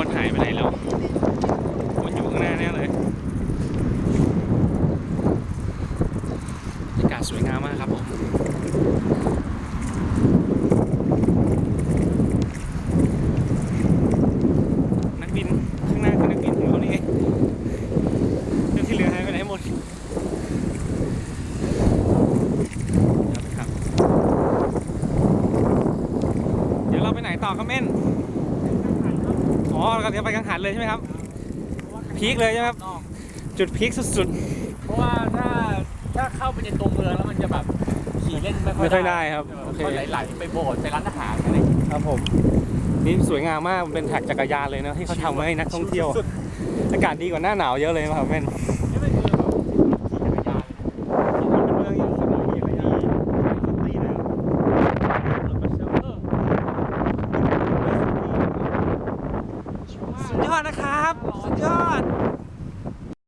วนหายไปไหนแล้ววนอยู่ข้างหน้าแน่เลยบรรยากาศสวยงามมากครับผมนักบินข้างหน้าคือนักบินของเรานี่เองเรื่องที่เหลือหายไปไหนหมดครับ เดี๋ยวเราไปไหนต่อครับเม่น อเราจะไปกังหันเลยใช่ไหมครับ พีคเลยใช่ไหมครับ นอกจุดพีคสุดเพราะว่าถ้าถ้าเข้าไปในตัวเมืองแล้วมันจะแบบขี่เล่นไม่ๆ ค่อยไม่ค่อยได้ครับเออโอเคก็ไหลๆไปโบสถ์ไปร้านอาหารอะไรอย่างเงี้ยครับผม นี่สวยงามมากมันเป็นแท็กจักรยานเลยนะที่เขาทำไว้ให้นักท่องเที่ยวสุดอากาศดีกว่าหน้าหนาวเยอะเลยครับเม่นๆนี่มันคือแบบขี่จักรยานเลยเป็นเมืองอย่างสนุกอย่ ยอดนะครับ สุดยอด